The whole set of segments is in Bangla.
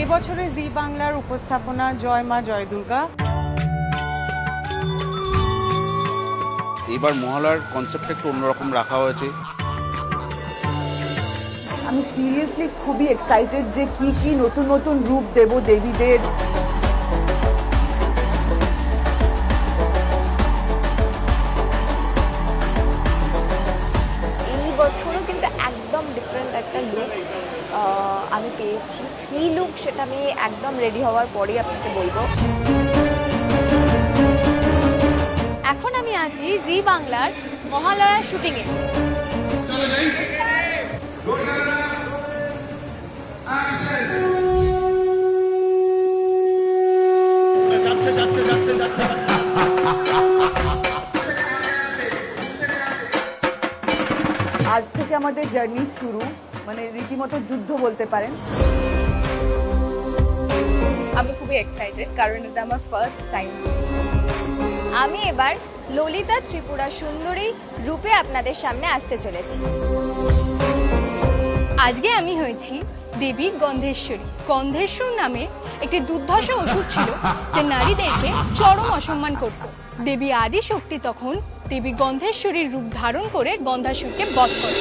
এবছরে জি বাংলার উপস্থাপনা জয় মা জয় দুর্গা। এবার মহালয়ার কনসেপ্ট একটু অন্যরকম রাখা হয়েছে। আমি সিরিয়াসলি খুবই এক্সাইটেড যে কি কি নতুন নতুন রূপ দেব দেবীদের। আমি পেয়েছি। কী লুক সেটা আমি একদম রেডি হওয়ার পরেই আপনাকে বলব। এখন আমি আছি জি বাংলার মহালয়ার শুটিংয়ে আজ থেকে আমাদের জার্নি শুরু। মানে রীতিমতো যুদ্ধ বলতে পারেন। আমি খুবই এক্সাইটেড কারণ এটা আমার ফার্স্ট টাইম আমি এবার ললিতা ত্রিপুরা সুন্দরী রূপে আপনাদের সামনে আসতে চলেছি। আজকে আমি হয়েছি দেবী গন্ধেশ্বরী। গন্ধেশ্বর নামে একটি দুর্ধর্ষ ওষুধ ছিল যে নারীদেরকে চরম অসম্মান করত। দেবী আদি শক্তি তখন দেবী গন্ধেশ্বরীর রূপ ধারণ করে গন্ধাসুরকে বধ করে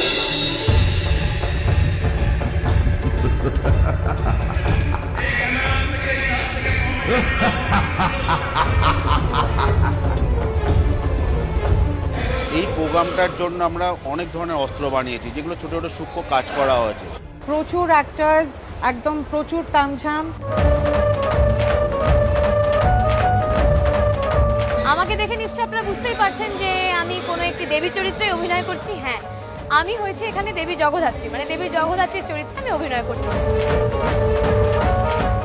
এই প্রোগ্রামটার জন্য আমরা অনেক ধরনের অস্ত্র বানিয়েছি যেগুলো ছোট ছোট সূক্ষ্ম কাজ করা হয়েছে। প্রচুর অ্যাক্টার্স একদম প্রচুর তামঝাম। আমাকে দেখে নিশ্চয় আপনারা বুঝতেই পারছেন যে আমি কোনো একটি দেবী চরিত্রে অভিনয় করছি হ্যাঁ। আমি হয়েছে এখানে দেবী জগদ্ধাত্রী মানে দেবী জগদ্ধাত্রীর চরিত্রে আমি অভিনয় করছি।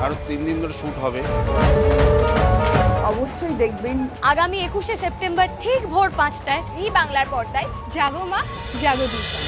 আরও তিন দিন ধরে শ্যুট হবে। অবশ্যই দেখবেন। আগামী একুশে সেপ্টেম্বর ঠিক ভোর পাঁচটায় জি বাংলার পর্দায়। জাগো মা জাগো দুর্গা।